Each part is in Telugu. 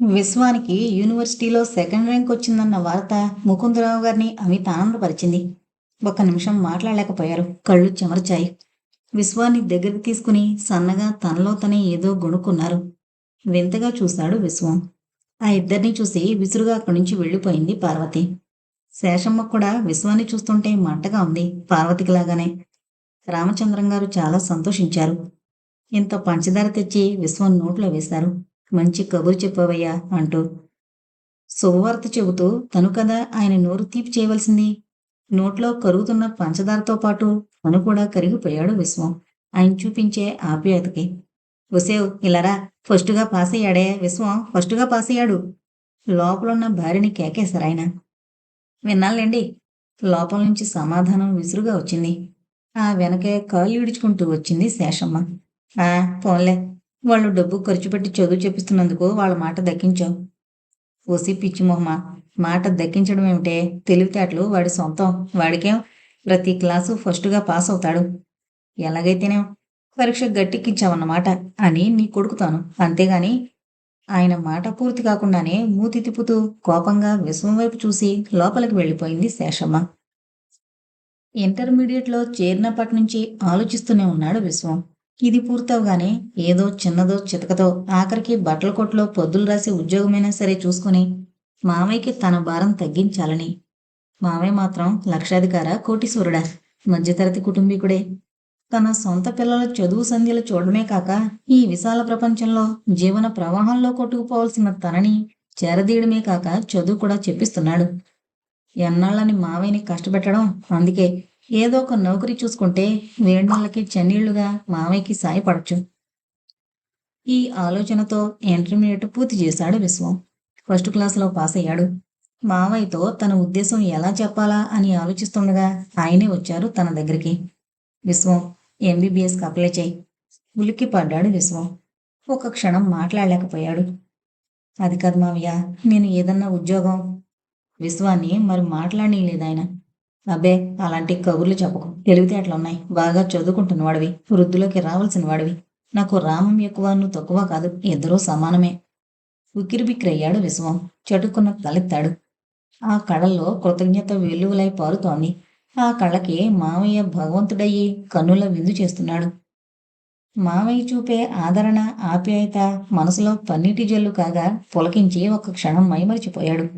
విశ్వానికి యూనివర్సిటీలో సెకండ్ ర్యాంక్ వచ్చిందన్న వార్త ముకుందరావు గారిని అమిత ఆనందపరిచింది. ఒక్క నిమిషం మాట్లాడలేకపోయారు. కళ్ళు చెమర్చాయి. విశ్వాన్ని దగ్గరికి తీసుకుని సన్నగా తనలో తనే ఏదో గొణుక్కున్నారు. వింతగా చూశాడు విశ్వం. ఆ ఇద్దరిని చూసి విసురుగా అక్కడి నుంచి వెళ్ళిపోయింది పార్వతి. శేషమ్మ కూడా విశ్వాన్ని చూస్తుంటే మంటగా ఉంది పార్వతికి లాగానే రామచంద్రం గారు చాలా సంతోషించారు. ఇంత పంచదార తెచ్చి విశ్వం నోట్లో వేశారు. మంచి కబురు చెప్పవయ్యా అంటూ. శుభవార్త చెబుతూ తను కదా ఆయన నోరు తీపి చేయవలసింది? నోట్లో కరుగుతున్న పంచదారతో పాటు తను కూడా కరిగిపోయాడు విశ్వం. ఆయన చూపించే ఆప్యాయతకి. వసేవ్ ఇలారా? ఫస్టుగా పాస్ అయ్యాడే విశ్వం ఫస్టుగా పాస్ అయ్యాడు లోపలున్న భార్యని కేకేశారు ఆయన. విన్నాళ్ళండి? లోపల నుంచి సమాధానం విసురుగా వచ్చింది. ఆ వెనకే కాళ్ళు ఇడుచుకుంటూ వచ్చింది శేషమ్మ. ఆ పోన్లే. వాళ్ళు డబ్బు ఖర్చు పెట్టి చదువు చెప్పిస్తున్నందుకు వాళ్ళ మాట దక్కించావు. ఓసి పిచ్చి మొహమ మాట దక్కించడం ఏమిటే? తెలివితేటలు వాడి సొంతం వాడికేం? ప్రతి క్లాసు ఫస్ట్గా పాస్ అవుతాడు. ఎలాగైతేనేం? పరీక్ష గట్టెక్కించావన్నమాట అని నీ కొడుకుతాను. అంతేగాని ఆయన మాట పూర్తి కాకుండానే మూతి తిప్పుతూ కోపంగా విశ్వం వైపు చూసి లోపలికి వెళ్ళిపోయింది శేషమ్మ. ఇంటర్మీడియట్లో చేరినప్పటి నుంచి ఆలోచిస్తూనే ఉన్నాడు విశ్వం. ఇది పూర్తవగానే ఏదో చిన్నదో చితకతో ఆఖరికి బట్టల కొట్లో పొద్దులు రాసి ఉద్యోగమైనా సరే చూసుకుని మామయ్యకి తన భారం తగ్గించాలని. మామయ్య మాత్రం లక్షాధికార కోటీశ్వరుడా మధ్యతరగతి కుటుంబీకుడే. తన సొంత పిల్లల చదువు సంధ్యలు చూడడమే కాక ఈ విశాల ప్రపంచంలో జీవన ప్రవాహంలో కొట్టుకుపోవాల్సిన తనని చేరదీయడమే కాక చదువు కూడా చెప్పిస్తున్నాడు. ఎన్నాళ్ళని మావయ్యని కష్టపెట్టడం అందుకే ఏదో ఒక నౌకరీ చూసుకుంటే వేణుళ్ళకి చెన్నీళ్ళుగా మావయ్యకి సాయపడచ్చు. ఈ ఆలోచనతో ఇంటర్మీడియట్ పూర్తి చేశాడు విశ్వం. ఫస్ట్ క్లాస్లో పాస్ అయ్యాడు. మావయ్యతో తన ఉద్దేశం ఎలా చెప్పాలా అని ఆలోచిస్తుండగా ఆయనే వచ్చారు తన దగ్గరికి. విశ్వం ఎంబీబీఎస్కి అప్లై చేయి. ఉలిక్కి పడ్డాడు విశ్వం. ఒక క్షణం మాట్లాడలేకపోయాడు. అది కాదు మావయ్య నేను ఏదన్నా ఉద్యోగం. విశ్వాన్ని మరి మాట్లాడనీయలేదు ఆయన అబ్బే అలాంటి కబుర్లు చెప్పకు. తెలివితేటలున్నాయి బాగా చదువుకుంటున్న వాడివి వృద్ధులోకి రావాల్సిన వాడివి నాకు రామం ఎక్కువ నువ్వు తక్కువ కాదు. ఇద్దరూ సమానమే. ఉక్కిరిబిక్కిరయ్యాడు విశ్వం. చటుకున్న తలెత్తాడు. ఆ కళల్లో కృతజ్ఞత వెలువలై పారుతోంది. ఆ కళ్ళకి మావయ్య భగవంతుడయ్యి కన్నుల విందు చేస్తున్నాడు. మావయ్య చూపే ఆదరణ ఆప్యాయత మనసులో పన్నీటి జల్లు కాగా పులకించి ఒక క్షణం మైమరిచిపోయాడు.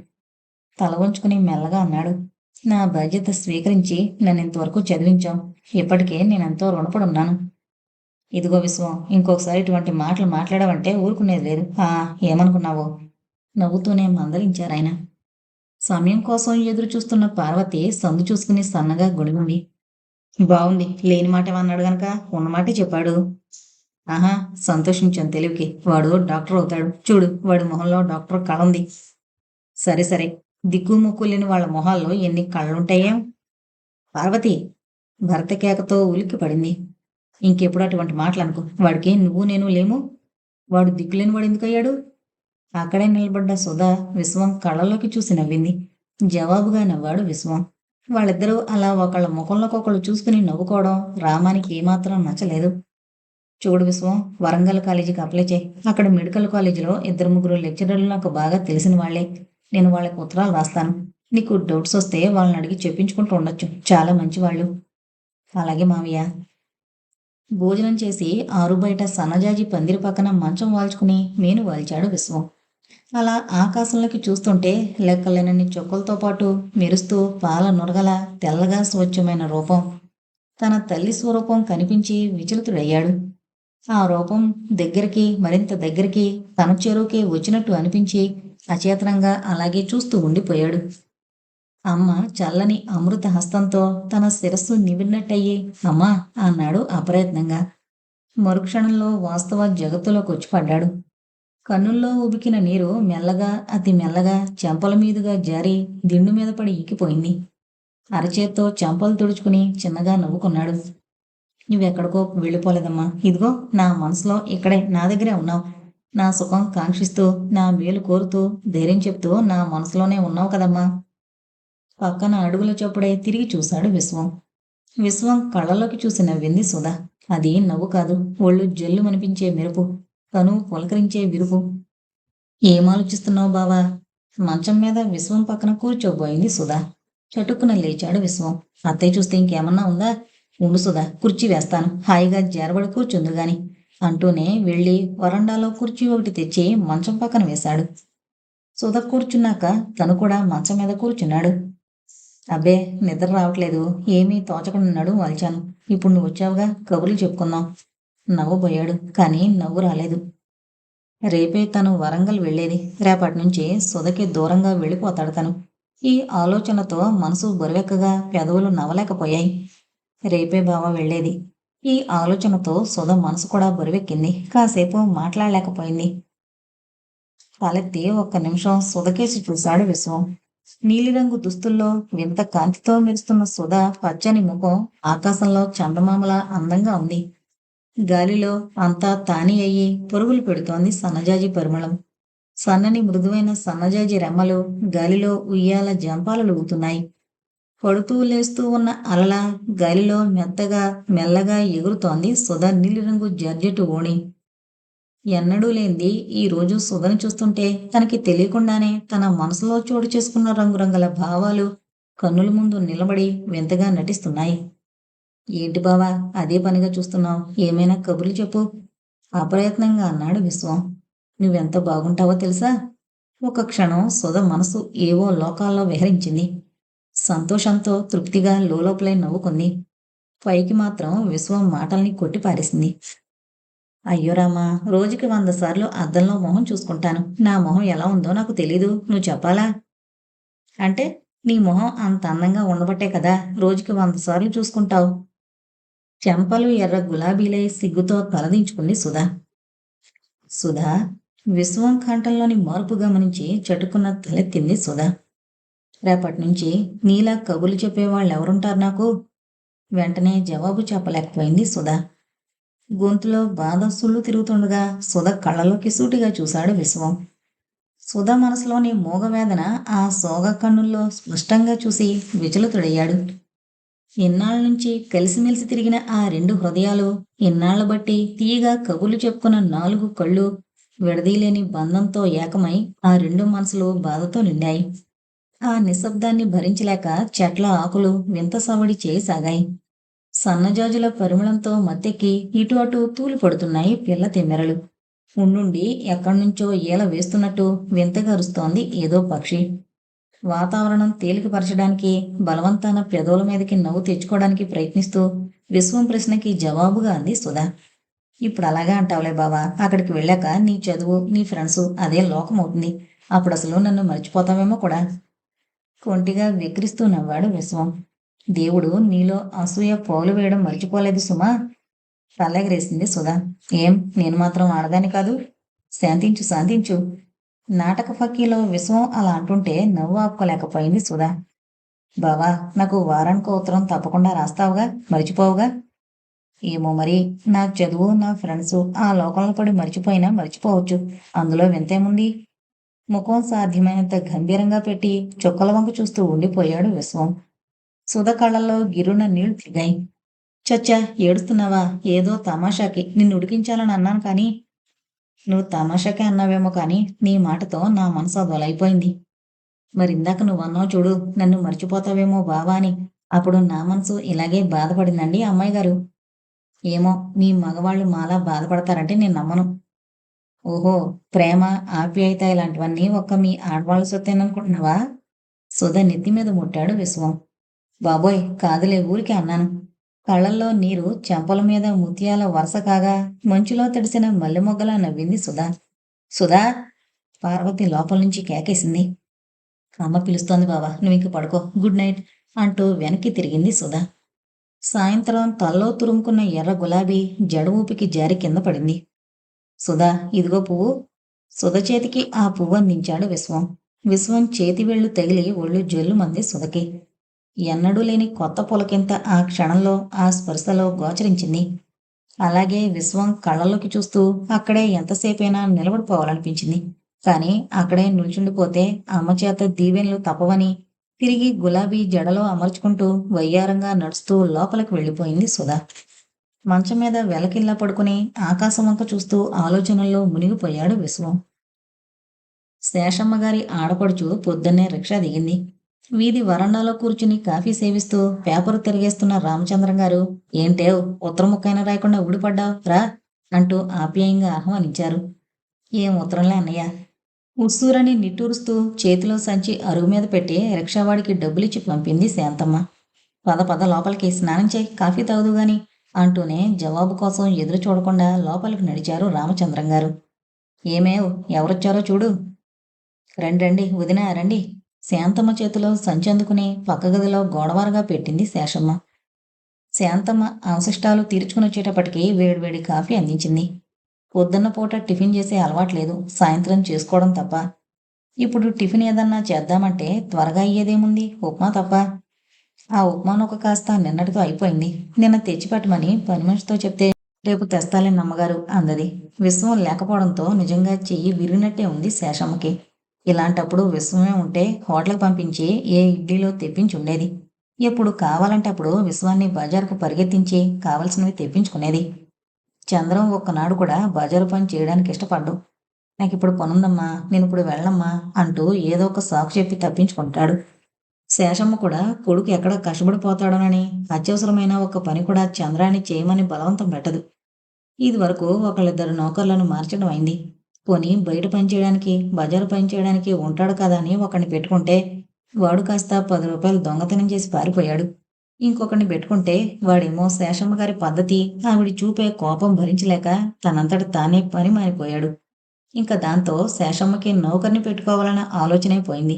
తల వంచుకుని మెల్లగా అన్నాడు. నా బాధ్యత స్వీకరించి నన్ను ఇంతవరకు చదివించాం ఇప్పటికే నేనెంతో రుణపడి ఉన్నాను ఇదిగో విశ్వం ఇంకొకసారి ఇటువంటి మాటలు మాట్లాడవంటే ఊరుకునేది లేదు. ఆ ఏమనుకున్నావో? నవ్వుతూనే మందలించారాయన సమయం కోసం ఎదురు చూస్తున్న పార్వతి సందు చూసుకుని సన్నగా గొడిగింది. బాగుంది లేని మాట ఏమన్నాడు గనక ఉన్నమాటే చెప్పాడు. ఆహా సంతోషించాను తెలివికి. వాడు డాక్టర్ అవుతాడు. చూడు వాడి మొహంలో డాక్టర్ కళ ఉంది. సరే సరే. దిక్కు ముక్కు లేని వాళ్ళ మొహాల్లో ఎన్ని కళ్ళుంటాయేం. పార్వతి భర్త కేకతో ఉలిక్కి పడింది. ఇంకెప్పుడు అటువంటి మాటలు అనుకో. వాడికి నువ్వు నేను లేము. వాడు దిక్కులేని వాడు ఎందుకయ్యాడు? అక్కడే నిలబడ్డ సుధా విశ్వం కళ్ళలోకి చూసి నవ్వింది. జవాబుగా నవ్వాడు విశ్వం. వాళ్ళిద్దరూ అలా ఒకళ్ళ ముఖంలోకొకళ్ళు చూసుకుని నవ్వుకోవడం రామానికి ఏమాత్రం నచ్చలేదు. చూడు విశ్వం వరంగల్ కాలేజీకి అప్లై చేయి. అక్కడ మెడికల్ కాలేజీలో ఇద్దరు ముగ్గురు లెక్చరర్లు నాకు బాగా తెలిసిన వాళ్ళే నేను వాళ్ళకి ఉత్తరాలు రాస్తాను. నీకు డౌట్స్ వస్తే వాళ్ళని అడిగి చెప్పించుకుంటూ ఉండొచ్చు. చాలా మంచి వాళ్ళు అలాగే మావయ్య. భోజనం చేసి ఆరు బయట సన్నజాజి పందిరి పక్కన మంచం వాల్చుకుని నేను వాల్చాడు విశ్వం. అలా ఆకాశంలోకి చూస్తుంటే లెక్కలేనన్ని చొక్కలతో పాటు మెరుస్తూ పాల నురగల తెల్లగా స్వచ్ఛమైన రూపం. తన తల్లి స్వరూపం కనిపించి విచలితుడయ్యాడు. ఆ రూపం దగ్గరికి మరింత దగ్గరికి తన చెరువుకి వచ్చినట్టు అనిపించి అచేతనంగా అలాగే చూస్తూ ఉండిపోయాడు. అమ్మ చల్లని అమృత హస్తంతో తన శిరస్సు నివిన్నట్టయ్యి అమ్మా అన్నాడు అప్రయత్నంగా. మరుక్షణంలో వాస్తవ జగత్తులోకి వచ్చి పడ్డాడు. కన్నుల్లో ఉబికిన నీరు మెల్లగా అతి మెల్లగా చెంపల మీదుగా జారి దిండు మీద పడి ఇంకిపోయింది అరచేత్తో చెంపలు తుడుచుకుని చిన్నగా నవ్వుకున్నాడు. నువ్వెక్కడికో వెళ్ళిపోలేదమ్మా. ఇదిగో నా మనసులో ఇక్కడే నా దగ్గరే ఉన్నావు. నా సుఖం కాంక్షిస్తూ నా మేలు కోరుతూ ధైర్యం చెప్తూ నా మనసులోనే ఉన్నావు కదమ్మా. పక్కన అడుగుల చొప్పుడై తిరిగి చూశాడు విశ్వం. విశ్వం కళ్ళలోకి చూసి నవ్వింది సుధా. అది నవ్వు కాదు ఒళ్ళు జల్లు మనిపించే మెరుపు కను పులకరించే విరుపు. ఏం ఆలోచిస్తున్నావు బావా? మంచం మీద విశ్వం పక్కన కూర్చోబోయింది సుధా. చటుక్కున లేచాడు విశ్వం. అత్తయ్య చూస్తే ఇంకేమన్నా ఉందా? ఉండు సుధా కుర్చీ వేస్తాను. హాయిగా జరబడి కూర్చుందు గాని అంటూనే వెళ్ళి వరండాలో కుర్చీ ఒకటి తెచ్చి మంచం పక్కన వేశాడు. సుధ కూర్చున్నాక తను కూడా మంచం మీద కూర్చున్నాడు. అబ్బే నిద్ర రావట్లేదు. ఏమీ తోచకుండా ఉన్నాడు వాల్చాను. ఇప్పుడు నువ్వు వచ్చావుగా కబుర్లు చెప్పుకుందాం. నవ్వబోయాడు కానీ నవ్వు రాలేదు. రేపే తను వరంగల్ వెళ్ళేది. రేపటి నుంచి సుధకి దూరంగా వెళ్ళిపోతాడు తను. ఈ ఆలోచనతో మనసు బరువెక్కగా పెదవులు నవ్వలేకపోయాయి. రేపే బావ వెళ్ళేది. ఈ ఆలోచనతో సుధ మనసు కూడా బరువెక్కింది. కాసేపు మాట్లాడలేకపోయింది. తలెత్తి ఒక్క నిమిషం సుధకేసి చూశాడు విశ్వం. నీలిరంగు దుస్తుల్లో వింత కాంతితో మెరుస్తున్న సుధ పచ్చని ముఖం ఆకాశంలో చందమామలా అందంగా ఉంది. గాలిలో అంతా తాని అయ్యి పొరుగులు పెడుతోంది సన్నజాజి పరిమళం. సన్నని మృదువైన సన్నజాజి రెమ్మలు గాలిలో ఉయ్యాల జంపాలు ఊగుతున్నాయి పడుతూ లేస్తూ ఉన్న అలల గాలిలో మెత్తగా మెల్లగా ఎగురుతోంది సుధ నీలిరంగు జర్జెటు ఓణి. ఎన్నడూ లేనిది ఈ రోజు చూస్తుంటే తనకి తెలియకుండానే తన మనసులో చోటు చేసుకున్న రంగురంగుల భావాలు కన్నుల ముందు నిలబడి వింతగా నటిస్తున్నాయి. ఏంటి బావా అదే పనిగా చూస్తున్నావు? ఏమైనా కబుర్లు చెప్పు. అప్రయత్నంగా అన్నాడు విశ్వం. నువ్వెంత బాగుంటావో తెలుసా? ఒక క్షణం సుధ మనసు ఏవో లోకాల్లో విహరించింది. సంతోషంతో తృప్తిగా లోలోపలై నవ్వుకుంది. పైకి మాత్రం విశ్వం మాటల్ని కొట్టి పారేసింది. అయ్యో రామా రోజుకి వంద సార్లు అద్దంలో మొహం చూసుకుంటాను. నా మొహం ఎలా ఉందో నాకు తెలీదు. నువ్వు చెప్పాలా? అంటే నీ మొహం అంత అందంగా ఉండబట్టే కదా రోజుకి వంద సార్లు చూసుకుంటావు. చెంపలు ఎర్ర గులాబీలై సిగ్గుతో తలదించుకుంది సుధా. సుధా విశ్వం కంఠంలోని మార్పు గమనించి చటుకున్న తలెత్తింది సుధా. రేపటి నుంచి నీలా కబులు చెప్పేవాళ్ళు ఎవరుంటారు నాకు? వెంటనే జవాబు చెప్పలేకపోయింది సుధా. గొంతులో బాధ సుళ్ళు తిరుగుతుండగా సుధ కళ్ళలోకి సూటిగా చూశాడు విశ్వం. సుధ మనసులోని మూగవేదన ఆ సోగ కన్నుల్లో స్పష్టంగా చూసి విచలితుడయ్యాడు. ఇన్నాళ్ళ నుంచి కలిసిమెలిసి తిరిగిన ఆ రెండు హృదయాలు ఇన్నాళ్ళ బట్టి తీయగా కబులు చెప్పుకున్న నాలుగు కళ్ళు విడదీలేని బంధంతో ఏకమై ఆ రెండు మనసులు బాధతో నిండాయి. ఆ నిశ్శబ్దాన్ని భరించలేక చెట్ల ఆకులు వింత సవడి చేయసాగాయి సన్నజాజుల పరిమళంతో మత్తెక్కి ఇటు అటు తూలి పడుతున్నాయి పిల్ల తిమ్మెరలు. ఉండుండి ఎక్కడ్నుంచో ఈల వేస్తున్నట్టు వింతగా అరుస్తోంది ఏదో పక్షి. వాతావరణం తేలికపరచడానికి బలవంతాన పెదవుల మీదకి నవ్వు తెచ్చుకోవడానికి ప్రయత్నిస్తూ విశ్వం ప్రశ్నకి జవాబుగా అంది సుధా. ఇప్పుడు అలాగా అంటావులే బావా అక్కడికి వెళ్ళాక నీ చదువు నీ ఫ్రెండ్స్ అదే లోకం అవుతుంది అప్పుడు అసలు నన్ను మర్చిపోతావేమో కూడా. కొంటిగా విక్రిస్తూ నవ్వాడు విశ్వం. దేవుడు నీలో అసూయ పోలు వేయడం మర్చిపోలేదు సుమా. తల్లెగరేసింది సుధా. ఏం? నేను మాత్రం ఆడదాని కాదు. శాంతించు శాంతించు. నాటక ఫక్కీలో విశ్వం అలా అంటుంటే నవ్వు ఆపుకోలేకపోయింది సుధా. బావా నాకు వారానికి ఉత్తరం తప్పకుండా రాస్తావుగా? మర్చిపోవుగా? ఏమో మరి. నా చదువు నా ఫ్రెండ్స్ ఆ లోకంలో పడి మర్చిపోయినా మర్చిపోవచ్చు. అందులో వింతేముంది ముఖం సాధ్యమైనంత గంభీరంగా పెట్టి చుక్కల వంక చూస్తూ ఉండిపోయాడు విశ్వం. సుధ కళ్ళల్లో గిరున నీళ్ళు తిరిగాయి. చచ్చా ఏడుస్తున్నావా? ఏదో తమాషాకి. నిన్ను ఉడికించాలని అన్నాను కానీ నువ్వు తమాషాకే అన్నావేమో కానీ నీ మాటతో నా మనసు అదొలైపోయింది. మరి ఇందాక నువ్వు అన్నావు చూడు నన్ను మర్చిపోతావేమో బావా అని. అప్పుడు నా మనసు ఇలాగే బాధపడిందండి అమ్మాయి గారు ఏమో మీ మగవాళ్ళు మాలా బాధపడతారంటే నేను నమ్మను. ఓహో ప్రేమ ఆప్యాయత ఇలాంటివన్నీ ఒక్క మీ ఆడవాళ్ళ సొత్తేననుకుంటున్నావా సుధ నెత్తి మీద ముట్టాడు విశ్వం. బాబోయ్ కాదులే ఊరికే అన్నాను. కళ్ళల్లో నీరు చెంపల మీద ముత్యాల వరుస కాగా మంచులో తడిసిన మల్లెమొగ్గలా నవ్వింది సుధా. సుధా పార్వతి లోపల నుంచి కేకేసింది. అమ్మ పిలుస్తోంది బావా నువ్వు ఇంక పడుకో గుడ్ నైట్ అంటూ వెనక్కి తిరిగింది సుధా. సాయంత్రం తల్లో తురుముకున్న ఎర్ర గులాబీ జడ ఊపికి జారి కింద పడింది. సుధా ఇదిగో పువ్వు. సుధ చేతికి ఆ పువ్వు అందించాడు విశ్వం. విశ్వం చేతి వేళ్ళు తగిలి ఒళ్ళు జల్లు మంది సుధకి. ఎన్నడూ లేని కొత్త పులకింత ఆ క్షణంలో ఆ స్పర్శలో గోచరించింది. అలాగే విశ్వం కళ్ళలోకి చూస్తూ అక్కడే ఎంతసేపైనా నిలబడిపోవాలనిపించింది. కానీ అక్కడే నిల్చుండిపోతే అమ్మ చేత దీవెనలు తప్పవని తిరిగి గులాబీ జడలో అమర్చుకుంటూ వయ్యారంగా నడుస్తూ లోపలికి వెళ్ళిపోయింది సుధా. మంచం మీద వెలకిల్లా పడుకుని ఆకాశమంత చూస్తూ ఆలోచనల్లో మునిగిపోయాడు విశ్వం. శేషమ్మ గారి ఆడపడుచు పొద్దున్నే రిక్షా దిగింది. వీధి వరండాలో కూర్చుని కాఫీ సేవిస్తూ పేపర్ తిరిగేస్తున్న రామచంద్రం గారు ఏంటేవ్ ఉత్తరం ముక్కైనా రాయకుండా ఊడిపడ్డావు? రా అంటూ ఆప్యాయంగా ఆహ్వానించారు. ఏం ఉత్తరంలే అన్నయ్య. ఉస్సూరని నిట్టూరుస్తూ చేతిలో సంచి అరుగు మీద పెట్టి రిక్షావాడికి డబ్బులిచ్చి పంపింది శాంతమ్మ. పద పద లోపలికి స్నానం చేయి కాఫీ తాగుదు గాని అంటూనే జవాబు కోసం ఎదురు చూడకుండా లోపలికి నడిచారు రామచంద్రం గారు. ఏమేవ్? ఎవరొచ్చారో చూడు. రండి రండి వదిన రండి. శాంతమ్మ చేతిలో సంచి అందుకుని పక్క గదిలో గోడవారగా పెట్టింది శేషమ్మ. శాంతమ్మ అవశిష్టాలు తీర్చుకుని వచ్చేటప్పటికి వేడివేడి కాఫీ అందించింది. పొద్దున్న పూట టిఫిన్ చేసే అలవాట్లేదు. సాయంత్రం చేసుకోవడం తప్ప. ఇప్పుడు టిఫిన్ ఏదన్నా చేద్దామంటే త్వరగా అయ్యేదేముంది? ఉప్మా తప్ప. ఆ ఉప్మాను ఒక కాస్త నిన్నటితో అయిపోయింది. నిన్న తెచ్చిపెట్టమని పని మనిషితో చెప్తే రేపు తెస్తాలేని నమ్మగారు అందది విశ్వం లేకపోవడంతో నిజంగా చెయ్యి విరిగినట్టే ఉంది శేషమ్మకి. ఇలాంటప్పుడు విశ్వమే ఉంటే హోటల్కి పంపించి ఏ ఇడ్లీలో తెప్పించి ఉండేది. ఎప్పుడు కావాలంటే అప్పుడు విశ్వాన్ని బజార్కు పరిగెత్తించి కావలసినవి తెప్పించుకునేది. చంద్రం ఒక్కనాడు కూడా బజారు పని చేయడానికి ఇష్టపడ్డు. నాకు ఇప్పుడు పనుందమ్మా నేను ఇప్పుడు వెళ్ళమ్మా అంటూ ఏదో ఒక సాకు చెప్పి తప్పించుకుంటాడు. శేషమ్మ కూడా కొడుకు ఎక్కడ కష్టపడిపోతాడోనని అత్యవసరమైన ఒక పని కూడా చంద్రాన్ని చేయమని బలవంతం పెట్టదు. ఇది వరకు ఒకళ్ళిద్దరు నౌకర్లను మార్చడం అయింది. పోనీ బయట పని చేయడానికి బజారు పని చేయడానికి ఉంటాడు కదా అని ఒకడిని పెట్టుకుంటే వాడు కాస్త పది రూపాయలు దొంగతనం చేసి పారిపోయాడు. ఇంకొకరిని పెట్టుకుంటే వాడేమో శేషమ్మ గారి పద్ధతి ఆవిడ చూపే కోపం భరించలేక తనంతట తానే పని మారిపోయాడు. ఇంకా దాంతో శేషమ్మకి నౌకర్ని పెట్టుకోవాలన్న ఆలోచనే పోయింది.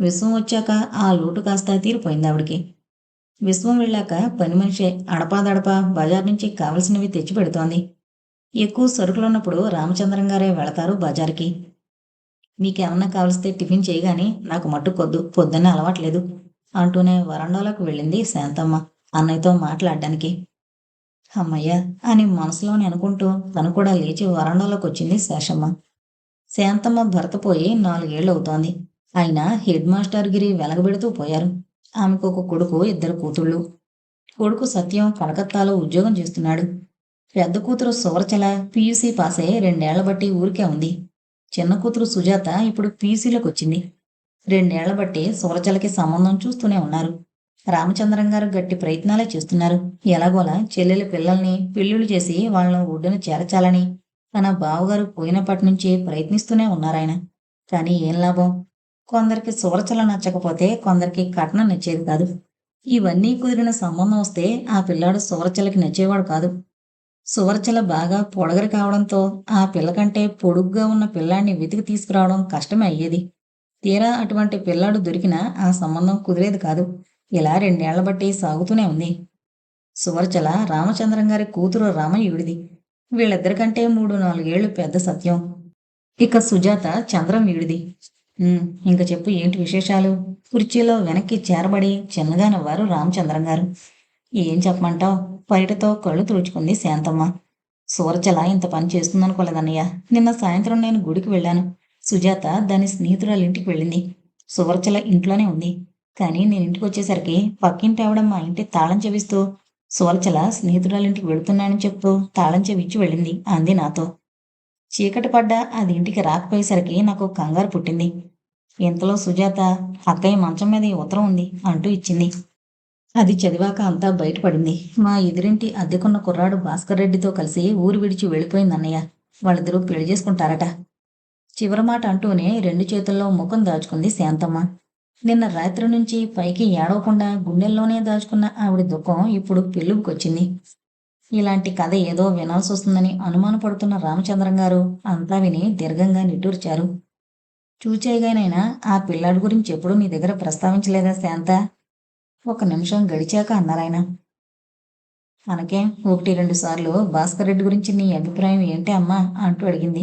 విశ్వం వచ్చాక ఆ లోటు కాస్త తీరిపోయింది ఆవిడికి. విశ్వం వెళ్ళాక పని మనిషి అడపాదడపా బజార్ నుంచి కావలసినవి తెచ్చి పెడుతోంది. ఎక్కువ సరుకులున్నప్పుడు రామచంద్రం గారే వెళతారు బజార్కి. మీకేమన్నా కావలిస్తే టిఫిన్ చేయగాని నాకు మట్టు కొద్దు పొద్దున్నే అలవాట్లేదు అంటూనే వరండాలోకి వెళ్ళింది శాంతమ్మ అన్నయ్యతో మాట్లాడడానికి. అమ్మయ్య అని మనసులోని అనుకుంటూ తను కూడా లేచి వరండాలోకి వచ్చింది శేషమ్మ. శాంతమ్మ భర్త పోయి నాలుగేళ్ళు అవుతోంది ఆయన హెడ్ మాస్టర్ గిరి వెలగబెడుతూ పోయారు. ఆమెకు ఒక కొడుకు ఇద్దరు కూతుళ్ళు. కొడుకు సత్యం కలకత్తాలో ఉద్యోగం చేస్తున్నాడు. పెద్ద కూతురు సువర్చల పీయూసీ పాస్ అయ్యి రెండేళ్ళ బట్టి ఊరికే ఉంది. చిన్న కూతురు సుజాత ఇప్పుడు పీయూసీలోకి వచ్చింది రెండేళ్ళ బట్టి సువర్చలకి సంబంధం చూస్తూనే ఉన్నారు. రామచంద్రం గారు గట్టి ప్రయత్నాలే చేస్తున్నారు. ఎలాగోలా చెల్లెల పిల్లల్ని పెళ్ళిళ్ళు చేసి వాళ్ళను ఒడ్డున చేర్చాలని తన బావగారు పోయినప్పటి నుంచి ప్రయత్నిస్తూనే ఉన్నారాయన. కానీ ఏం లాభం? కొందరికి సూరచల నచ్చకపోతే కొందరికి కట్నం నచ్చేది కాదు. ఇవన్నీ కుదిరిన సంబంధం వస్తే ఆ పిల్లాడు సూరచలకి నచ్చేవాడు కాదు. సువర్చల బాగా పొడగరి కావడంతో ఆ పిల్ల కంటే పొడుగ్గా ఉన్న పిల్లాడిని వెతికి తీసుకురావడం కష్టమే అయ్యేది. తీరా అటువంటి పిల్లాడు దొరికినా ఆ సంబంధం కుదిరేది కాదు. ఇలా రెండేళ్ళ బట్టి సాగుతూనే ఉంది. సువర్చల రామచంద్రం గారి కూతురు రామయుడిది వీళ్ళిద్దరికంటే మూడు నాలుగేళ్ళు పెద్ద సత్యం. ఇక సుజాత చంద్రం వీడిది ఇంక చెప్పు ఏంటి విశేషాలు? కుర్చీలో వెనక్కి చేరబడి చిన్నగా నవ్వారు రామచంద్రం గారు. ఏం చెప్పమంటావు? బయటతో కళ్ళు తుడుచుకుంది శాంతమ్మ. సూరచల ఇంత పని చేస్తుందనుకోలేదన్నయ్య నిన్న సాయంత్రం నేను గుడికి వెళ్ళాను. సుజాత దాని స్నేహితురాలి ఇంటికి వెళ్ళింది. సువర్చల ఇంట్లోనే ఉంది. కానీ నేను ఇంటికి వచ్చేసరికి పక్కింటి ఆవిడ మా ఇంటి తాళం చెవిస్తూ సూరచల స్నేహితురాలింటికి వెళుతున్నానని చెప్తూ తాళం చెవిచ్చి వెళ్ళింది అంది నాతో. చీకటి పడ్డా అది ఇంటికి రాకపోయేసరికి నాకు కంగారు పుట్టింది. ఇంతలో సుజాత? అక్కయ్య మంచం మీద ఉత్తరం ఉంది అంటూ ఇచ్చింది. అది చదివాక అంతా బయటపడింది. మా ఎదురింటి అద్దెకున్న కుర్రాడు భాస్కర్ రెడ్డితో కలిసి ఊరు విడిచి వెళ్ళిపోయింది అన్నయ్య. వాళ్ళిద్దరూ పెళ్ళి చేసుకుంటారట. చివరి మాట అంటూనే రెండు చేతుల్లో ముఖం దాచుకుంది శాంతమ్మ. నిన్న రాత్రి నుంచి పైకి ఏడవకుండా గుండెల్లోనే దాచుకున్న ఆవిడ దుఃఖం ఇప్పుడు పెళ్ళుకొచ్చింది ఇలాంటి కథ ఏదో వినాల్సి వస్తుందని అనుమానపడుతున్న రామచంద్రం గారు అంతా విని దీర్ఘంగా నిట్టూర్చారు. చూచేయగానైనా ఆ పిల్లాడి గురించి ఎప్పుడూ నీ దగ్గర ప్రస్తావించలేదా శాంత? ఒక నిమిషం గడిచాక అన్నారాయన అనకే ఒకటి రెండు సార్లు భాస్కర్ రెడ్డి గురించి నీ అభిప్రాయం ఏంటి అమ్మా? అంటూ అడిగింది.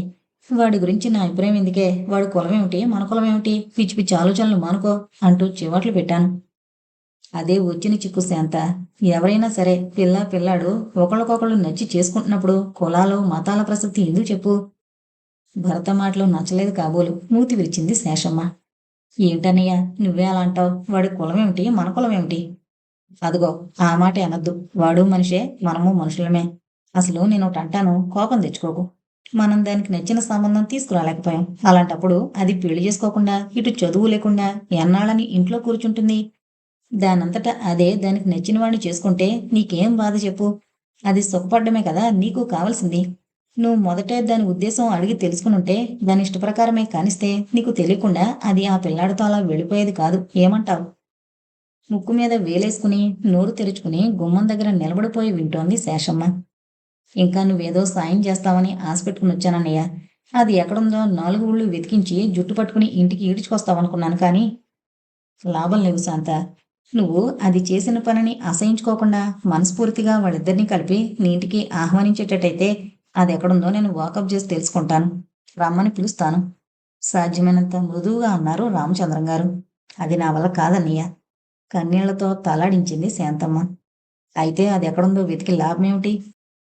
వాడి గురించి నా అభిప్రాయం ఎందుకే? వాడి కులం ఏమిటి మన కులం ఏమిటి పిచ్చి పిచ్చి ఆలోచనలు మానుకో అంటూ చివాట్లు పెట్టాను. అదే వచ్చిన చిక్కు శాంత. ఎవరైనా సరే పిల్ల పిల్లాడు ఒకళ్ళకొకళ్ళు నచ్చి చేసుకుంటున్నప్పుడు కులాలు మతాల ప్రసక్తి ఎందుకు చెప్పు? భరత మాటలు నచ్చలేదు కాబోలు. మూతి విరిచింది శేషమ్మ. ఏంటనయ్య నువ్వే అలా అంటావు? వాడి కులమేమిటి? మన కులం ఏమిటి అదిగో ఆ మాట అనద్దు. వాడు మనిషే మనము మనుషులమే. అసలు నేను ఒకటి అంటాను కోపం తెచ్చుకోకు. మనం దానికి నచ్చిన సంబంధం తీసుకురాలేకపోయాం. అలాంటప్పుడు అది పెళ్ళి చేసుకోకుండా ఇటు చదువు లేకుండా ఎన్నాళ్ళని ఇంట్లో కూర్చుంటుంది? దానంతటా అదే దానికి నచ్చిన వాడిని చేసుకుంటే నీకేం బాధ చెప్పు? అది సుఖపడ్డమే కదా నీకు కావాల్సింది. నువ్వు మొదటే దాని ఉద్దేశం అడిగి తెలుసుకుని ఉంటే దాని ఇష్టప్రకారమే కానిస్తే నీకు తెలియకుండా అది ఆ పిల్లాడితో అలా వెళ్ళిపోయేది కాదు. ఏమంటావు? ముక్కు మీద వేలేసుకుని నోరు తెరుచుకుని గుమ్మం దగ్గర నిలబడిపోయి వింటోంది శేషమ్మ. ఇంకా నువ్వేదో సాయం చేస్తావని ఆశ పెట్టుకుని వచ్చానన్నయ్య. అది ఎక్కడుందో నాలుగు ఊళ్ళు వెతికించి జుట్టు పట్టుకుని ఇంటికి ఈడ్చుకొస్తావనుకున్నాను కానీ లాభం లేవు శాంత. నువ్వు అది చేసిన పనిని అసహించుకోకుండా మనస్ఫూర్తిగా వాళ్ళిద్దరినీ కలిపి నీ ఇంటికి ఆహ్వానించేటట్టయితే అది ఎక్కడుందో నేను వాకప్ చేసి తెలుసుకుంటాను. రమ్మని పిలుస్తాను. సాధ్యమైనంత మృదువుగా అన్నారు రామచంద్రం గారు. అది నా వల్ల కాదన్నయ్య. కన్నీళ్ళతో తలాడించింది శాంతమ్మ. అయితే అది ఎక్కడుందో వెతికి లాభమేమిటి?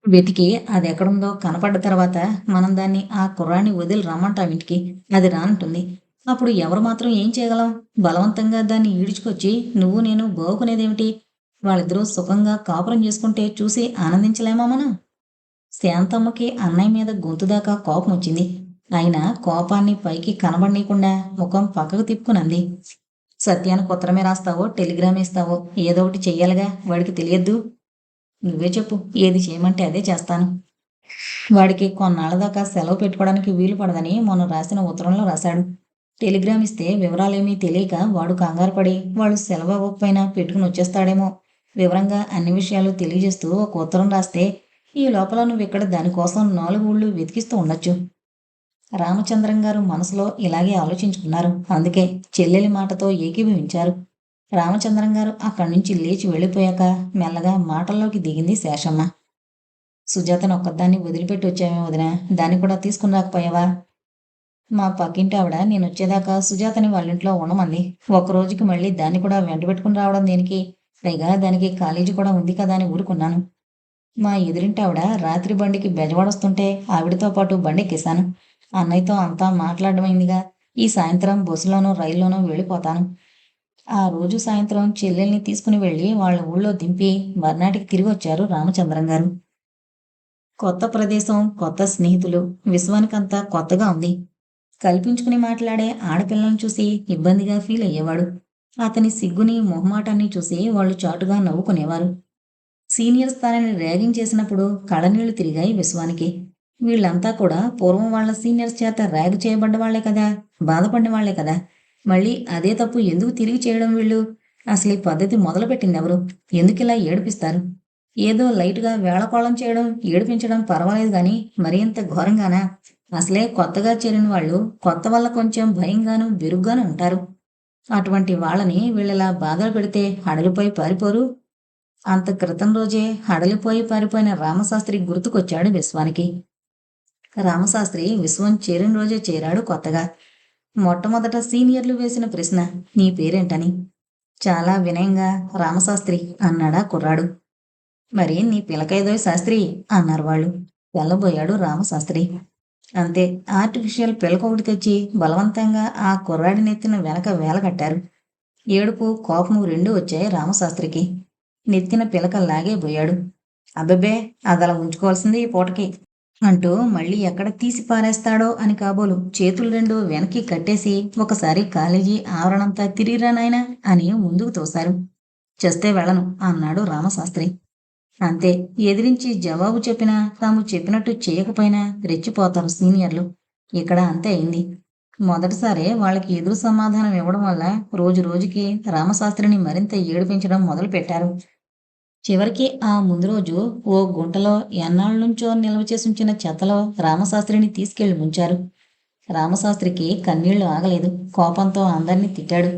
వెతికి అది ఎక్కడుందో కనపడ్డ తర్వాత మనం దాన్ని ఆ కుర్రాన్ని వదిలి రమ్మంటాం ఇంటికి. అది రానంటుంది. అప్పుడు ఎవరు మాత్రం ఏం చేయగలం? బలవంతంగా దాన్ని ఈడ్చుకొచ్చి నువ్వు నేను బాగుకునేదేమిటి? వాళ్ళిద్దరూ సుఖంగా కాపురం చేసుకుంటే చూసి ఆనందించలేమా మనం? శాంతమ్మకి అన్నయ్య మీద గొంతు దాకా కోపం వచ్చింది. అయినా కోపాన్ని పైకి కనబడనీయకుండా ముఖం పక్కకు తిప్పుకునంది. సత్యానికి ఉత్తరమే రాస్తావో టెలిగ్రామ్ ఇస్తావో? ఏదో ఒకటి చెయ్యాలిగా వాడికి తెలియద్దు. నువ్వే చెప్పు ఏది చేయమంటే అదే చేస్తాను. వాడికి కొన్నాళ్ళ దాకా సెలవు పెట్టుకోవడానికి వీలు పడదని మొన్న రాసిన ఉత్తరంలో రాశాడు. టెలిగ్రామ్ ఇస్తే వివరాలేమీ తెలియక వాడు కంగారు పడి వాడు సెలవు అవ్వకపోయినా పెట్టుకుని వచ్చేస్తాడేమో. వివరంగా అన్ని విషయాలు తెలియజేస్తూ ఒక ఉత్తరం రాస్తే ఈ లోపల నువ్వు ఇక్కడ దానికోసం నాలుగు ఊళ్ళు వెతికిస్తూ ఉండొచ్చు. రామచంద్రం గారు మనసులో ఇలాగే ఆలోచించుకున్నారు. అందుకే చెల్లెలి మాటతో ఏకీభవించారు. రామచంద్రం గారు అక్కడి నుంచి లేచి వెళ్ళిపోయాక మెల్లగా మాటల్లోకి దిగింది శేషమ్మ. సుజాతను ఒక్కదాన్ని వదిలిపెట్టి వచ్చామే వదిన? దాన్ని కూడా తీసుకుని రాకపోయావా? మా పక్కింటి ఆవిడ నేను వచ్చేదాకా సుజాతని వాళ్ళ ఇంట్లో ఉండమంది. ఒక రోజుకి మళ్ళీ దాన్ని కూడా వెంట పెట్టుకుని రావడం దేనికి? పైగా దానికి కాలేజీ కూడా ఉంది కదా అని ఊరుకున్నాను. మా ఎదురింటి ఆవిడ రాత్రి బండికి బెజవాడొస్తుంటే ఆవిడతో పాటు బండి ఎక్కేశాను అన్నయ్యతో అంతా మాట్లాడమైందిగా ఈ సాయంత్రం బస్సులోనో రైల్లోనో వెళ్ళిపోతాను. ఆ రోజు సాయంత్రం చెల్లెల్ని తీసుకుని వెళ్ళి వాళ్ళ ఊళ్ళో దింపి మర్నాటికి తిరిగి వచ్చారు రామచంద్రం గారు. కొత్త ప్రదేశం కొత్త స్నేహితులు విశ్వానికంతా కొత్తగా ఉంది. కల్పించుకుని మాట్లాడే ఆడపిల్లను చూసి ఇబ్బందిగా ఫీల్ అయ్యేవాడు. అతని సిగ్గుని మొహమాటాన్ని చూసి వాళ్ళు చాటుగా నవ్వుకునేవారు. సీనియర్స్ తనని ర్యాగింగ్ చేసినప్పుడు కళనీళ్ళు తిరిగాయి విశ్వానికి. వీళ్ళంతా కూడా పూర్వం వాళ్ళ సీనియర్స్ చేత ర్యాగ్ చేయబడ్డ వాళ్ళే కదా బాధపడిన వాళ్ళే కదా. మళ్ళీ అదే తప్పు ఎందుకు తిరిగి చేయడం వీళ్ళు? అసలు ఈ పద్ధతి మొదలుపెట్టింది ఎవరు? ఎందుకిలా ఏడిపిస్తారు? ఏదో లైట్గా వేళకోళం చేయడం ఏడిపించడం పర్వాలేదు కానీ మరింత ఘోరంగానా? అసలే కొత్తగా చేరిన వాళ్ళు కొత్త వల్ల కొంచెం భయంగాను బిరుగ్గాను ఉంటారు. అటువంటి వాళ్ళని వీళ్ళలా బాధలు పెడితే హడలిపోయి పారిపోరు. అంత క్రితం రోజే హడలిపోయి పారిపోయిన రామశాస్త్రి గుర్తుకొచ్చాడు విశ్వానికి. రామశాస్త్రి విశ్వం చేరిన రోజే చేరాడు కొత్తగా. మొట్టమొదట సీనియర్లు వేసిన ప్రశ్న నీ పేరేంటని? చాలా వినయంగా రామశాస్త్రి అన్నాడా కుర్రాడు. మరి నీ పిలకైదో శాస్త్రి అన్నారు వాళ్ళు. వెళ్ళబోయాడు రామశాస్త్రి. అంతే. ఆర్టిఫిషియల్ పిలకొకటి తెచ్చి బలవంతంగా ఆ కుర్రాడి నెత్తిన వెనక వేలగట్టారు ఏడుపు కోపము రెండూ వచ్చాయి రామశాస్త్రికి. నెత్తిన పిలక లాగే పోయాడు. అబ్బబ్బే అదలా ఉంచుకోవాల్సింది ఈ పూటకి అంటూ మళ్ళీ ఎక్కడ తీసి పారేస్తాడో అని కాబోలు చేతులు రెండు వెనక్కి కట్టేసి ఒకసారి కాలేజీ ఆవరణంతా తిరిగిరా నాయనా అని ముందుకు తోశారు. చేస్తే వెళ్ళను అన్నాడు రామశాస్త్రి. అంతే. ఎదిరించి జవాబు చెప్పినా తాము చెప్పినట్టు చేయకపోయినా రెచ్చిపోతారు సీనియర్లు. ఇక్కడ అంతే అయింది. మొదటిసారే వాళ్ళకి ఎదురు సమాధానం ఇవ్వడం వల్ల రోజు రోజుకి రామశాస్త్రిని మరింత ఏడిపించడం మొదలు పెట్టారు చివరికి ఆ ముందు రోజు ఓ గుంటలో ఎన్నాళ్ళ నుంచో నిల్వ చేసి ఉంచిన చెత్తలో రామశాస్త్రిని తీసుకెళ్ళి ముంచారు. రామశాస్త్రికి కన్నీళ్ళు ఆగలేదు. కోపంతో అందరినీ తిట్టాడు.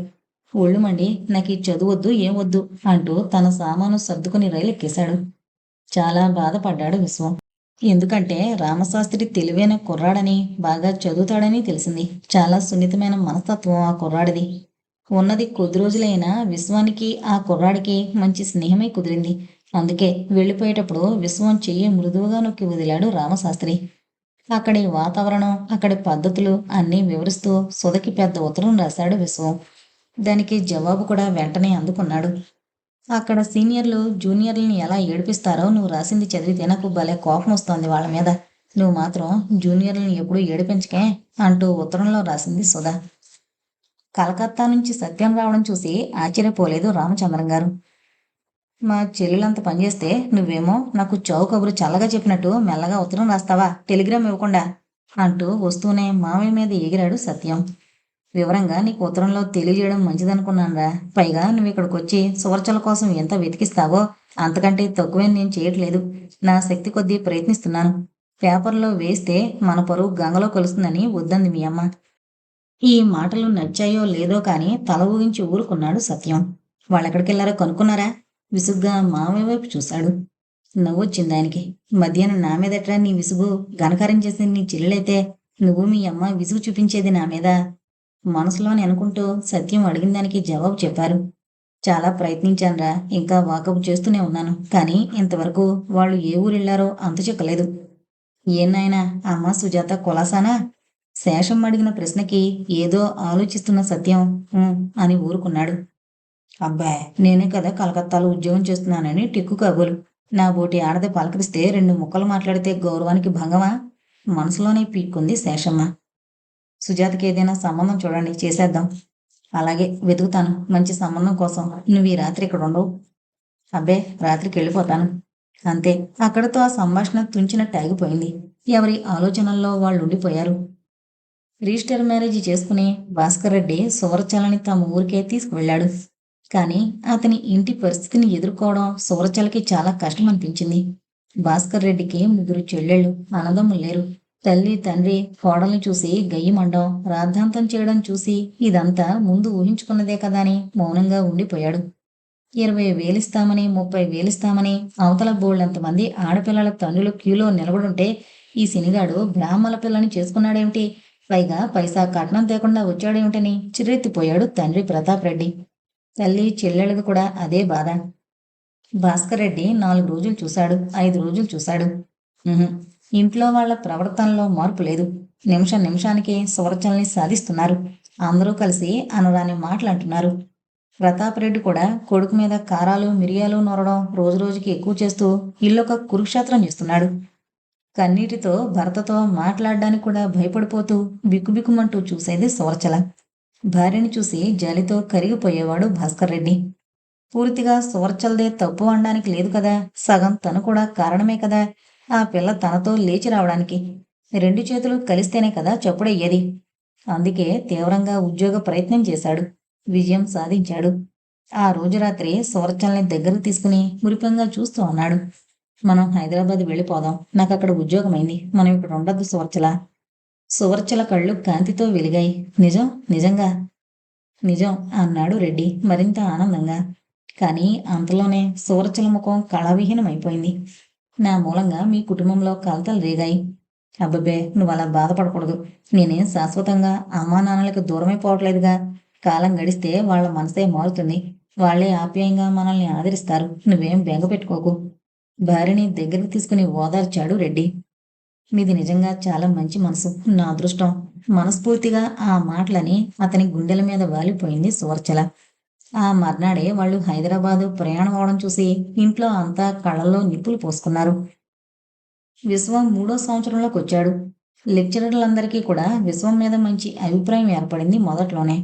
ఒళ్ళు మండి నాకు ఈ చదువొద్దు ఏం వద్దు అంటూ తన సామాను సర్దుకుని రైలు ఎక్కేశాడు చాలా బాధపడ్డాడు విశ్వం. ఎందుకంటే రామశాస్త్రి తెలివైన కుర్రాడని బాగా చదువుతాడని తెలిసింది. చాలా సున్నితమైన మనస్తత్వం ఆ కుర్రాడిది. ఉన్నది కొద్ది రోజులైనా విశ్వానికి ఆ కుర్రాడికి మంచి స్నేహమే కుదిరింది. అందుకే వెళ్ళిపోయేటప్పుడు విశ్వం చెయ్యి మృదువుగా నొక్కి వదిలాడు రామశాస్త్రి. అక్కడి వాతావరణం అక్కడి పద్ధతులు అన్నీ వివరిస్తూ సుధకి పెద్ద ఉత్తరం రాశాడు విశ్వం. దానికి జవాబు కూడా వెంటనే అందుకున్నాడు. అక్కడ సీనియర్లు జూనియర్లని ఎలా ఏడిపిస్తారో నువ్వు రాసింది చదివితే నాకు భలే కోపం వస్తోంది వాళ్ళ మీద. నువ్వు మాత్రం జూనియర్లను ఎప్పుడూ ఏడిపించకే అంటూ ఉత్తరంలో రాసింది సుధా. కలకత్తా నుంచి సత్యం రావడం చూసి ఆశ్చర్యపోలేదు రామచంద్రం గారు. మా చెల్లెలంత పనిచేస్తే నువ్వేమో నాకు చౌ కబురు చల్లగా చెప్పినట్టు మెల్లగా ఉత్తరం రాస్తావా? టెలిగ్రామ్ ఇవ్వకుండా అంటూ వస్తూనే మామయ్య మీద ఎగిరాడు సత్యం. వివరంగా నీకు ఉత్తరంలో తెలియజేయడం మంచిదనుకున్నానురా. పైగా నువ్వు ఇక్కడికి వచ్చి సువర్చల కోసం ఎంత వెతికిస్తావో అంతకంటే తక్కువే నేను చేయట్లేదు. నా శక్తి కొద్దీ ప్రయత్నిస్తున్నాను. పేపర్లో వేస్తే మన పరువు గంగలో కలుస్తుందని వద్దంది మీ అమ్మ. ఈ మాటలు నచ్చాయో లేదో కానీ తల ఊగించి ఊరుకున్నాడు సత్యం. వాళ్ళెక్కడికెళ్ళారో కనుక్కున్నారా? విసుగ్గా మామయ్య వైపు చూశాడు. నవ్వొచ్చింది ఆయనకి. మధ్యాహ్నం నా మీదట్రా నీ విసుగు? ఘనకారం చేసిన నీ చెల్లెలైతే నువ్వు మీ అమ్మ విసుగు చూపించేది నా మీద. మనసులోని అనుకుంటూ సత్యం అడిగిన దానికి జవాబు చెప్పారు. చాలా ప్రయత్నించానురా ఇంకా వాకప్ చేస్తూనే ఉన్నాను. కానీ ఇంతవరకు వాళ్ళు ఏ ఊరు వెళ్ళారో అంత చెక్కలేదు ఏనాయనా అమ్మ సుజాత కులాసానా? శేషం అడిగిన ప్రశ్నకి ఏదో ఆలోచిస్తున్న సత్యం అని ఊరుకున్నాడు. అబ్బాయ్ నేనే కదా కలకత్తాలో ఉద్యోగం చేస్తున్నానని టిక్కు కాబోలు నా బోటి ఆడది పలకరిస్తే రెండు ముక్కలు మాట్లాడితే గౌరవానికి భంగమా? మనసులోనే పీక్కుంది శేషమ్మ. సుజాతకి ఏదైనా సంబంధం చూడండి చేసేద్దాం. అలాగే వెతుకుతాను మంచి సంబంధం కోసం. నువ్వు ఈ రాత్రి ఇక్కడ ఉండవు. అబ్బే రాత్రికి వెళ్ళిపోతాను. అంతే. అక్కడతో ఆ సంభాషణ తుంచినట్టు ఆగిపోయింది. ఎవరి ఆలోచనల్లో వాళ్ళు ఉండిపోయారు. రిజిస్టర్ మ్యారేజ్ చేసుకుని భాస్కర్ రెడ్డి సువరచలని తమ ఊరికే తీసుకువెళ్ళాడు. కానీ అతని ఇంటి పరిస్థితిని ఎదుర్కోవడం సువరచలకి చాలా కష్టం అనిపించింది భాస్కర్ రెడ్డికి ముగ్గురు చెల్లెళ్ళు అన్నదమ్ములు లేరు. తల్లి తండ్రి కోడల్ని చూసి గయ్యమండం రాద్ధాంతం చేయడం చూసి ఇదంతా ముందు ఊహించుకున్నదే కదా అని మౌనంగా ఉండిపోయాడు. ఇరవై వేలిస్తామని ముప్పై వేలిస్తామని అవతల బోళ్ళంతమంది ఆడపిల్లల తండ్రులు క్యూలో నిలబడుంటే ఈ సినిగాడు బ్రాహ్మల పిల్లని చేసుకున్నాడేమిటి? పైగా పైసా కట్నం తేకుండా వచ్చాడేమిటని చిర్రెత్తిపోయాడు తండ్రి ప్రతాప్ రెడ్డి. తల్లి చెల్లెళ్ళకి కూడా అదే బాధ. భాస్కర్ రెడ్డి నాలుగు రోజులు చూశాడు ఐదు రోజులు చూశాడు. ఇంట్లో వాళ్ళ ప్రవర్తనలో మార్పు లేదు. నిమిషం నిమిషానికి స్వరచల్ని సాధిస్తున్నారు. అందరూ కలిసి అనురాని మాటలు అంటున్నారు ప్రతాప్ రెడ్డి కూడా కొడుకు మీద కారాలు మిరియాలు నొరడం రోజు రోజుకి ఎక్కువ చేస్తూ ఇల్లొక కురుక్షేత్రం చేస్తున్నాడు. కన్నీటితో భర్తతో మాట్లాడడానికి కూడా భయపడిపోతూ బిక్కుబిక్కుమంటూ చూసేది సువర్చల. భార్యని చూసి జాలితో కరిగిపోయేవాడు భాస్కర్ రెడ్డి. పూర్తిగా సువర్చలదే తప్పు అనడానికి లేదు కదా. సగం తను కూడా కారణమే కదా. ఆ పిల్ల తనతో లేచి రావడానికి రెండు చేతులు కలిస్తేనే కదా చప్పుడయ్యేది. అందుకే తీవ్రంగా ఉద్యోగ ప్రయత్నం చేశాడు. విజయం సాధించాడు. ఆ రోజు రాత్రి సువర్చల్ని దగ్గరకు తీసుకుని మురిపంగా చూస్తూ అన్నాడు. మనం హైదరాబాద్ వెళ్ళిపోదాం. నాకు అక్కడ ఉద్యోగమైంది. మనం ఇక్కడ ఉండద్దు సువర్చల సువర్చల కళ్ళు కాంతితో వెలిగాయి. నిజం? నిజంగా? నిజం అన్నాడు రెడ్డి మరింత ఆనందంగా. కానీ అంతలోనే సువర్చల ముఖం కళావిహీనమైపోయింది. నా మూలంగా మీ కుటుంబంలో కలతలు రేగాయి. అబ్బబ్బే నువ్వు అలా బాధపడకూడదు. నేనేం శాశ్వతంగా అమ్మానాన్నలకు దూరమైపోవట్లేదుగా కాలం గడిస్తే వాళ్ళ మనసే మారుతుంది. వాళ్ళే ఆప్యాయంగా మనల్ని ఆదరిస్తారు. నువ్వేం బెంగ పెట్టుకోకు. భార్యని దగ్గరికి తీసుకుని ఓదార్చాడు రెడ్డి. మీది నిజంగా చాలా మంచి మనసు. నా అదృష్టం. మనస్ఫూర్తిగా ఆ మాటలని అతని గుండెల మీద వాలిపోయింది సువర్చల. ఆ మర్నాడే వాళ్ళు హైదరాబాదు ప్రయాణం అవడం చూసి ఇంట్లో అంతా కళ్ళల్లో నిప్పులు పోసుకున్నారు. విశ్వం మూడో సంవత్సరంలోకి వచ్చాడు. లెక్చరర్లందరికీ కూడా విశ్వం మీద మంచి అభిప్రాయం ఏర్పడింది మొదట్లోనే.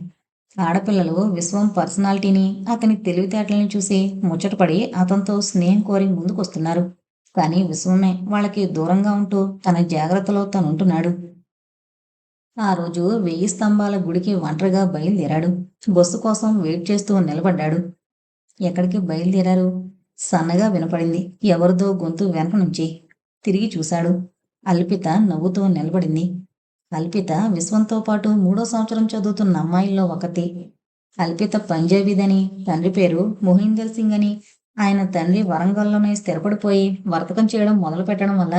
ఆడపిల్లలు విశ్వం పర్సనాలిటీని అతని తెలివితేటలని చూసి ముచ్చటపడి అతనితో స్నేహం కోరి ముందుకొస్తున్నారు. కానీ విశ్వమే వాళ్ళకి దూరంగా ఉంటూ తన జాగ్రత్తలో తనుంటున్నాడు. ఆ రోజు వెయ్యి స్తంభాల గుడికి ఒంటరిగా బయలుదేరాడు. బస్సు కోసం వెయిట్ చేస్తూ నిలబడ్డాడు. ఎక్కడికి బయలుదేరారు? సన్నగా వినపడింది. ఎవరిదో గొంతు వెనక నుంచి తిరిగి చూశాడు. అల్పిత నవ్వుతూ నిలబడింది. అల్పిత విశ్వంతో పాటు మూడో సంవత్సరం చదువుతున్న అమ్మాయిల్లో ఒకటి. అల్పిత పంజాబీదని తండ్రి పేరు మొహీందర్ సింగ్ అని ఆయన తండ్రి వరంగల్లోనే స్థిరపడిపోయి వర్తకం చేయడం మొదలు పెట్టడం వల్ల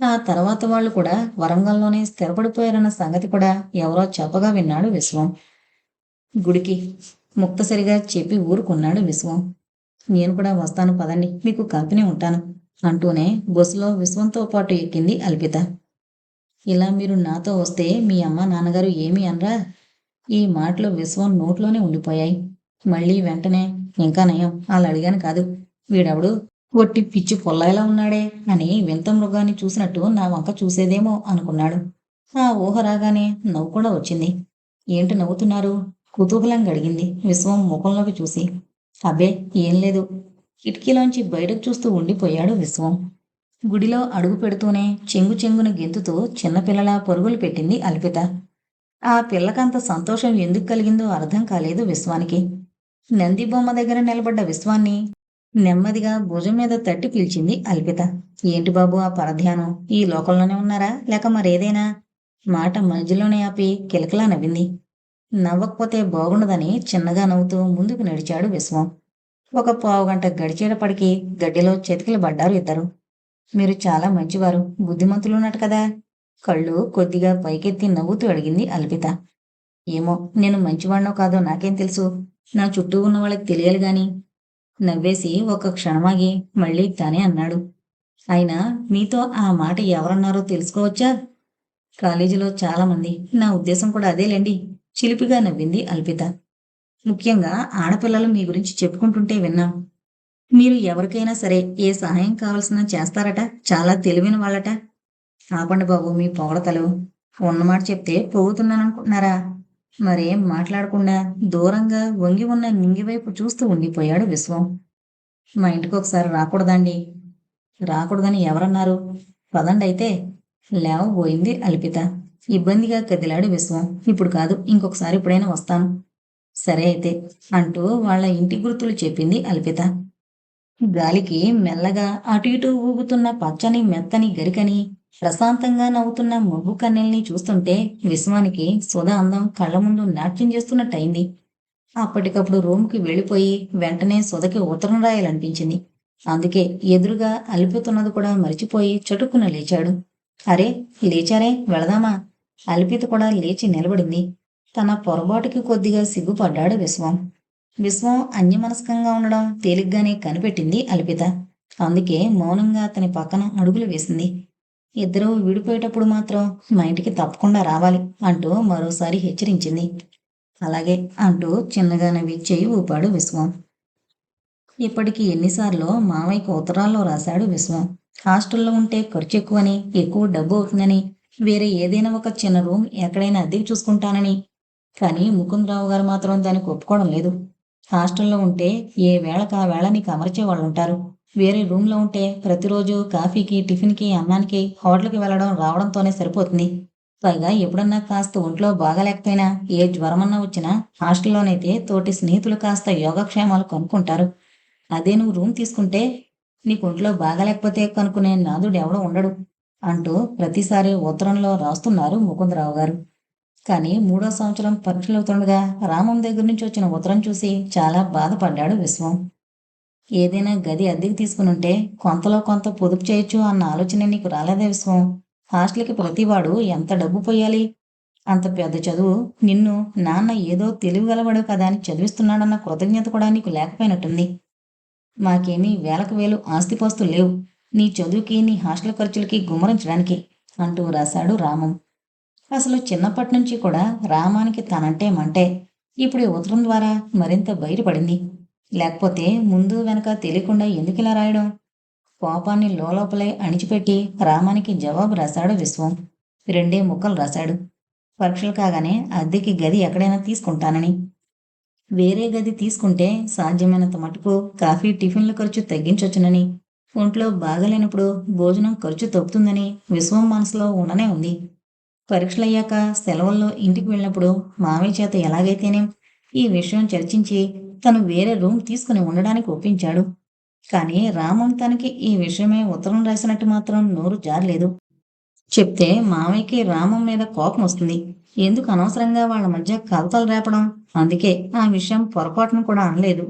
ఆ తర్వాత వాళ్ళు కూడా వరంగల్లోనే స్థిరపడిపోయారన్న సంగతి కూడా ఎవరో చెప్పగా విన్నాడు విశ్వం. గుడికి ముక్తసరిగా చెప్పి ఊరుకున్నాడు విశ్వం. నేను కూడా వస్తాను పదండి మీకు కంపెనీ ఉంటాను అంటూనే బస్సులో విశ్వంతో పాటు ఎక్కింది అల్పిత. ఇలా మీరు నాతో వస్తే మీ అమ్మ నాన్నగారు ఏమి అనరా? ఈ మాటలు విశ్వం నోట్లోనే ఉండిపోయాయి. మళ్ళీ వెంటనే ఇంకా నయం వాళ్ళు అడిగాను కాదు వీడెవడు? ఒట్టి పిచ్చి పొల్లాయిలా ఉన్నాడే. అని వింత మృగాన్ని చూసినట్టు నా వంక చూసేదేమో అనుకున్నాడు. ఆ ఊహ రాగానే నవ్వు కూడా వచ్చింది. ఏంటి నవ్వుతున్నారు? కుతూహలంగా అడిగింది విశ్వం ముఖంలోకి చూసి అబ్బే ఏం లేదు. కిటికీలోంచి బయటకు చూస్తూ ఉండిపోయాడు విశ్వం. గుడిలో అడుగు పెడుతూనే చెంగు చెంగున గెంతుతూ చిన్నపిల్లల పరుగులు పెట్టింది అల్పిత. ఆ పిల్లకంత సంతోషం ఎందుకు కలిగిందో అర్థం కాలేదు విశ్వానికి. నంది బొమ్మ దగ్గర నిలబడ్డ విశ్వాన్ని నెమ్మదిగా భుజం మీద తట్టి పిలిచింది అల్పిత. ఏంటి బాబు ఆ పరధ్యానం? ఈ లోకంలోనే ఉన్నారా? లేక మరేదైనా? మాట మధ్యలోనే ఆపి కిలకలా నవ్వింది. నవ్వకపోతే బాగుండదని చిన్నగా నవ్వుతూ ముందుకు నడిచాడు విశ్వం. ఒక పావుగంట గడిచేటప్పటికి గడ్డిలో చేతికిలు పడ్డారు ఇద్దరు. మీరు చాలా మంచివారు బుద్ధిమంతులున్నట్టు కదా? కళ్ళు కొద్దిగా పైకెత్తి నవ్వుతూ అడిగింది అల్పిత. ఏమో నేను మంచివాణ్ణో కాదో నాకేం తెలుసు? నా చుట్టూ ఉన్న వాళ్ళకి తెలియాలి గాని నవ్వేసి ఒక క్షణమాగి మళ్ళీ తానే అన్నాడు. అయినా మీతో ఆ మాట ఎవరన్నారో తెలుసుకోవచ్చా? కాలేజీలో చాలామంది నా ఉద్దేశం కూడా అదేలేండి చిలిపిగా నవ్వింది అల్పిత. ముఖ్యంగా ఆడపిల్లలు మీ గురించి చెప్పుకుంటుంటే విన్నాం. మీరు ఎవరికైనా సరే ఏ సహాయం కావాల్సిన చేస్తారట చాలా తెలివైన వాళ్ళట. ఆపండి బాబు మీ పొగడతలు. ఉన్నమాట చెప్తే పోగుతున్నాననుకుంటున్నారా? మరేం మాట్లాడకుండా దూరంగా వంగి ఉన్న నింగివైపు చూస్తూ ఉండిపోయాడు విశ్వం. మా ఇంటికి ఒకసారి రాకూడదండి. రాకూడదని ఎవరన్నారు? పదండి అయితే. లేవబోయింది అల్పిత. ఇబ్బందిగా కదిలాడు విశ్వం. ఇప్పుడు కాదు ఇంకొకసారి ఇప్పుడైనా వస్తాను. సరే అయితే అంటూ వాళ్ళ ఇంటి గుర్తులు చెప్పింది అల్పిత. గాలికి మెల్లగా అటు ఇటు ఊగుతున్న పచ్చని మెత్తని గరికని ప్రశాంతంగా నవ్వుతున్న మబ్బు కన్నెల్ని చూస్తుంటే విశ్వానికి సుధ అందం కళ్ళ ముందు నాట్యం చేస్తున్నట్టయింది. అప్పటికప్పుడు రూమ్కి వెళ్ళిపోయి వెంటనే సుధకి ఉత్తరం రాయాలనిపించింది. అందుకే ఎదురుగా అలిపితున్నది కూడా మరిచిపోయి చటుక్కున లేచాడు. అరే లేచారే వెళదామా? అల్పిత కూడా లేచి నిలబడింది. తన పొరపాటుకి కొద్దిగా సిగ్గుపడ్డాడు విశ్వం. విశ్వం అన్యమనస్కంగా ఉండడం తేలిగ్గానే కనిపెట్టింది అల్పిత. అందుకే మౌనంగా అతని పక్కన అడుగులు వేసింది. ఇద్దరూ విడిపోయేటప్పుడు మాత్రం మా ఇంటికి తప్పకుండా రావాలి అంటూ మరోసారి హెచ్చరించింది. అలాగే అంటూ చిన్నగా నవ్వి చేయి ఊపాడు విశ్వం. ఇప్పటికి ఎన్నిసార్లు మామయ్యకు ఉత్తరాల్లో రాశాడు విశ్వం. హాస్టల్లో ఉంటే ఖర్చు ఎక్కువని ఎక్కువ డబ్బు అవుతుందని వేరే ఏదైనా ఒక చిన్న రూమ్ ఎక్కడైనా అద్దెకి చూసుకుంటానని. కానీ ముకుందరావు గారు మాత్రం దానికి ఒప్పుకోవడం లేదు. హాస్టల్లో ఉంటే ఏ వేళకు ఆ వేళ నీకు అమర్చేవాళ్ళు ఉంటారు వేరే రూమ్లో ఉంటే ప్రతిరోజు కాఫీకి టిఫిన్కి అన్నానికి హోటల్కి వెళ్ళడం రావడంతోనే సరిపోతుంది. పైగా ఎప్పుడన్నా కాస్త ఒంట్లో బాగాలేకపోయినా ఏ జ్వరమన్నా వచ్చినా హాస్టల్లోనైతే తోటి స్నేహితులు కాస్త యోగక్షేమాలు కనుక్కుంటారు. అదే నువ్వు రూమ్ తీసుకుంటే నీకు ఒంట్లో బాగలేకపోతే కనుక్కునే నాదుడు ఎవడో ఉండడు అంటూ ప్రతిసారి ఉత్తరంలో రాస్తున్నారు ముకుందరావు గారు. కానీ మూడో సంవత్సరం పరీక్షలవుతుండగా రామం దగ్గర నుంచి వచ్చిన ఉత్తరం చూసి చాలా బాధపడ్డాడు విశ్వం. ఏదైనా గది అద్దెకి తీసుకుని ఉంటే కొంతలో కొంత పొదుపు చేయొచ్చు అన్న ఆలోచన నీకు రాలేదే విశ్వం. హాస్టల్కి ప్రతివాడు ఎంత డబ్బు పోయాలి? అంత పెద్ద చదువు నిన్ను నాన్న ఏదో తెలివిగలవాడు కదా అని చదివిస్తున్నాడన్న కృతజ్ఞత కూడా నీకు లేకపోయినట్టుంది. మాకేమీ వేలకు వేలు ఆస్తిపాస్తులు లేవు. నీ చదువుకి నీ హాస్టల్ ఖర్చులకి గుమ్మరించడానికి అంటూ రాశాడు రామం. అసలు చిన్నప్పటి నుంచి కూడా రామానికి తనంటే మంటే. ఇప్పుడు ఉత్తరం ద్వారా మరింత బయటపడింది. లేకపోతే ముందు వెనక తెలియకుండా ఎందుకు ఇలా రాయడం? కోపాన్ని లోపలే అణిచిపెట్టి రామానికి జవాబు రాశాడు విశ్వం. రెండే ముక్కలు రాశాడు. పరీక్షలు కాగానే అద్దెకి గది ఎక్కడైనా తీసుకుంటానని. వేరే గది తీసుకుంటే సాధ్యమైనంత మటుకు కాఫీ టిఫిన్ల ఖర్చు తగ్గించొచ్చునని. ఒంట్లో బాగలేనప్పుడు భోజనం ఖర్చు తప్పుతుందని విశ్వం మనసులో ఉండనే ఉంది. పరీక్షలయ్యాక సెలవుల్లో ఇంటికి వెళ్ళినప్పుడు మామయ్య చేత ఎలాగైతేనే ఈ విషయం చర్చించి తను వేరే రూమ్ తీసుకుని ఉండడానికి ఒప్పించాడు. కానీ రామం తనకి ఈ విషయమే ఉత్తరం రాసినట్టు మాత్రం నోరు జారలేదు. చెప్తే మామయ్యకి రామం మీద కోపం వస్తుంది. ఎందుకు అనవసరంగా వాళ్ళ మధ్య కలతలు రేపడం? అందుకే ఆ విషయం పొరపాటును కూడా అనలేదు.